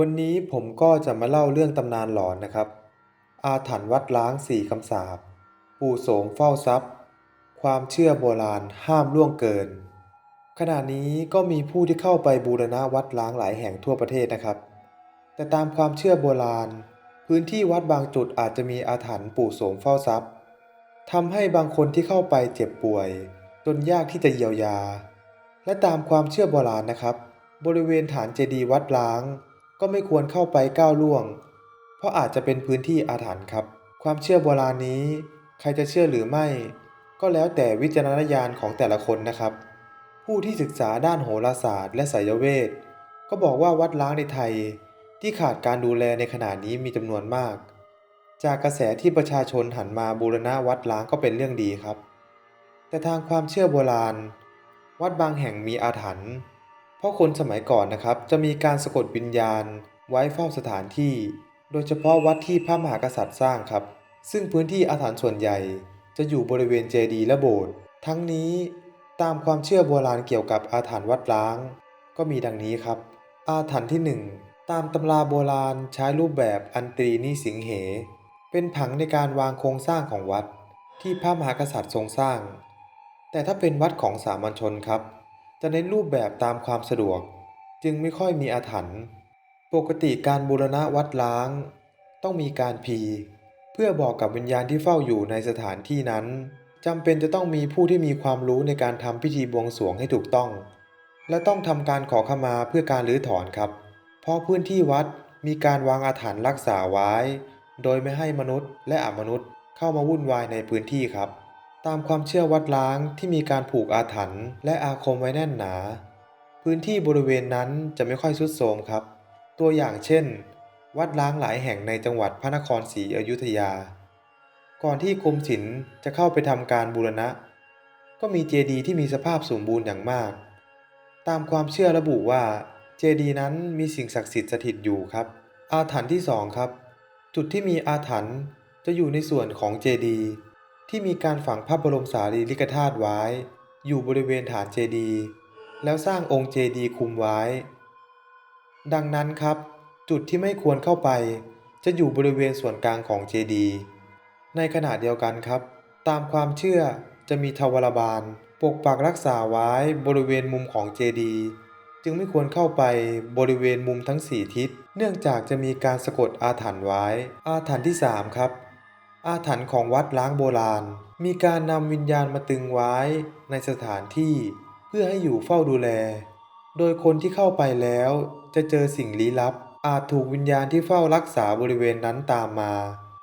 วันนี้ผมก็จะมาเล่าเรื่องตำนานหลอนนะครับ อาถรรพ์วัดล้างสี่คำสาปปู่โสมเฝ้าทรัพย์ ความเชื่อโบราณห้ามล่วงเกิน ขณะนี้ก็มีผู้ที่เข้าไปบูรณะวัดล้างหลายแห่งทั่วประเทศนะครับ แต่ตามความเชื่อโบราณ พื้นที่วัดบางจุดอาจจะมีอาถรรพ์ปู่โสมเฝ้าทรัพย์ทำให้บางคนที่เข้าไปเจ็บป่วย จนยากที่จะเยียวยา และตามความเชื่อโบราณนะครับ บริเวณฐานเจดีย์วัดล้าง ก็ไม่ควรเข้าไปก้าวล่วง เพราะอาจจะเป็นพื้นที่อาถรรพ์ครับ ความเชื่อโบราณนี้ ใครจะเชื่อหรือไม่ ก็แล้วแต่วิจารณญาณของแต่ละคนนะครับ ผู้ที่ศึกษาด้านโหราศาสตร์ และไสยเวทก็บอกว่าวัดล้างในไทยที่ขาดการดูแลในขณะนี้มีจำนวนมาก จากกระแสที่ประชาชนหันมาบูรณะวัดล้างก็เป็นเรื่องดีครับ แต่ทางความเชื่อโบราณ วัดบางแห่งมีอาถรรพ์ ราะคนสมัยก่อนนะครับจะมีการสะกดวิญญาณ ไว้เฝ้าสถานที่ โดยเฉพาะวัดที่พระมหากษัตริย์สร้างครับ ซึ่งพื้นที่อาถรรพ์ส่วนใหญ่ จะอยู่บริเวณเจดีย์และโบสถ์ทั้งนี้ตามความเชื่อโบราณเกี่ยวกับอาถรรพ์วัดล้าง ก็มีดังนี้ครับ อาถรรพ์ที่หนึ่งตามตำราโบราณใช้รูปแบบอันตรีนิสิงเห เป็นผังในการวางโครงสร้างของวัด ที่พระมหากษัตริย์ทรงสร้าง แต่ถ้าเป็นวัดของสามัญชนครับ จะเน้นรูปแบบตามความสะดวก จึงไม่ค่อยมีอาถรรพ์ปกติการบูรณะวัดล้าง ต้องมีการพี เพื่อบอกกับวิญญาณที่เฝ้าอยู่ในสถานที่นั้นจำเป็นจะต้องมีผู้ที่มีความรู้ในการทำพิธีบวงสรวงให้ถูกต้อง และต้องทำการขอขมาเพื่อการรื้อถอนครับ เพราะพื้นที่วัดมีการวางอาถรรพ์รักษาไว้ โดยไม่ให้มนุษย์และอมนุษย์เข้ามาวุ่นวายในพื้นที่ครับ ตามความเชื่อวัดล้างที่มีการผูกอาถรรพ์และอาคมไว้แน่นหนา พื้นที่บริเวณนั้นจะไม่ค่อยสุดโทรมครับ ตัวอย่างเช่น วัดล้างหลายแห่งในจังหวัดพระนครศรีอยุธยา ก่อนที่กรมศิลป์จะเข้าไปทำการบูรณะ ก็มีเจดีย์ที่มีสภาพสมบูรณ์อย่างมาก ตามความเชื่อระบุว่าเจดีย์นั้นมีสิ่งศักดิ์สิทธิ์สถิตอยู่ครับ อาถรรพ์ที่สองครับ จุดที่มีอาถรรพ์จะอยู่ในส่วนของเจดีย์ ที่มีการฝังพระบรมสารีริกธาตุไว้ อยู่บริเวณฐานเจดีย์แล้วสร้างองค์เจดีย์คุมไว้ ดังนั้นครับ จุดที่ไม่ควรเข้าไป จะอยู่บริเวณส่วนกลางของเจดีย์ในขณะเดียวกันครับ ตามความเชื่อจะมีทวารบาล ปกปักรักษาไว้บริเวณมุมของเจดีย์จึงไม่ควรเข้าไปบริเวณมุมทั้งสี่ทิศ เนื่องจากจะมีการสะกดอาถรรพ์ไว้ อาถรรพ์ที่สามครับ อาถรรพ์ของวัดล้างโบราณ มีการนำวิญญาณมาตึงไว้ในสถานที่ เพื่อให้อยู่เฝ้าดูแล โดยคนที่เข้าไปแล้วจะเจอสิ่งลี้ลับ อาจถูกวิญญาณที่เฝ้ารักษาบริเวณนั้นตามมา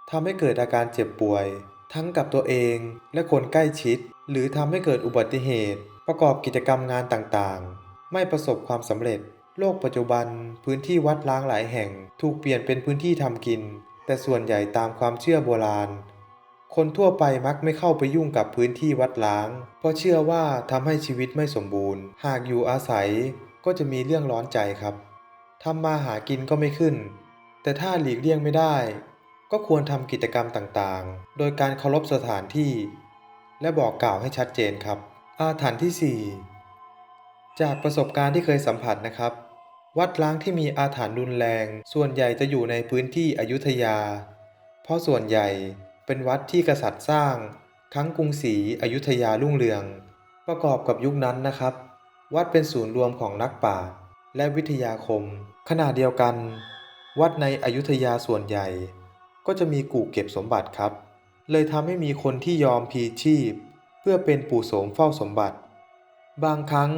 ทำให้เกิดอาการเจ็บป่วย ทั้งกับตัวเองและคนใกล้ชิด หรือทำให้เกิดอุบัติเหตุ ประกอบกิจกรรมงานต่างๆ ไม่ประสบความสำเร็จ โลกปัจจุบัน พื้นที่วัดล้างหลายแห่ง ถูกเปลี่ยนเป็นพื้นที่ทำกิน แต่ส่วนใหญ่ตามความเชื่อโบราณ คนทั่วไปมักไม่เข้าไปยุ่งกับพื้นที่วัดล้าง เพราะเชื่อว่าทำให้ชีวิตไม่สมบูรณ์ หากอยู่อาศัยก็จะมีเรื่องร้อนใจครับทำมาหากินก็ไม่ขึ้น แต่ถ้าหลีกเลี่ยงไม่ได้ ก็ควรทำกิจกรรมต่างๆ โดยการเคารพสถานที่ และบอกกล่าวให้ชัดเจนครับ อาถรรพ์ที่ 4 จากประสบการณ์ที่เคยสัมผัสนะครับ วัดล้างที่มีอาถรรพ์รุนแรง ส่วนใหญ่จะอยู่ในพื้นที่อยุธยา เพราะส่วนใหญ่เป็นวัดที่กษัตริย์สร้าง ทั้งกรุงศรีอยุธยารุ่งเรือง ประกอบกับยุคนั้นนะครับ วัดเป็นศูนย์รวมของนักปราและวิทยาคม ขณะเดียวกัน วัดในอยุธยาส่วนใหญ่ ก็จะมีกู่เก็บสมบัติครับ เลยทำให้มีคนที่ยอมพีชีพ เพื่อเป็นปู่โสมเฝ้าสมบัติ บางครั้ง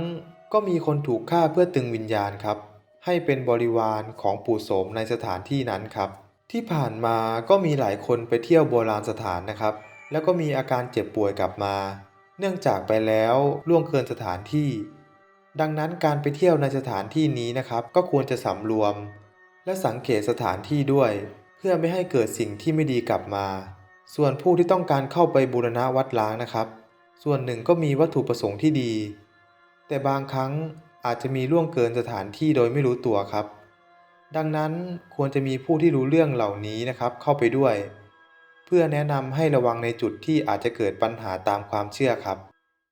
ก็มีคนถูกฆ่าเพื่อตึงวิญญาณครับ ให้เป็นบริวารของปู่โสมในสถานที่นั้นครับ ที่ผ่านมาก็มีหลายคนไปเที่ยวโบราณสถานนะครับ แล้วก็มีอาการเจ็บป่วยกลับมา เนื่องจากไปแล้วล่วงเกินสถานที่ ดังนั้นการไปเที่ยวในสถานที่นี้นะครับ ก็ควรจะสำรวม และสังเกตสถานที่ด้วย เพื่อไม่ให้เกิดสิ่งที่ไม่ดีกลับมา ส่วนผู้ที่ต้องการเข้าไปบูรณะวัดล้างนะครับ ส่วนหนึ่งก็มีวัตถุประสงค์ที่ดี แต่บางครั้ง อาจจะมีล่วงเกินสถานที่โดยไม่รู้ตัวครับ ดังนั้นควรจะมีผู้ที่รู้เรื่องเหล่านี้นะครับเข้าไปด้วย เพื่อแนะนำให้ระวังในจุดที่อาจจะเกิดปัญหาตามความเชื่อครับ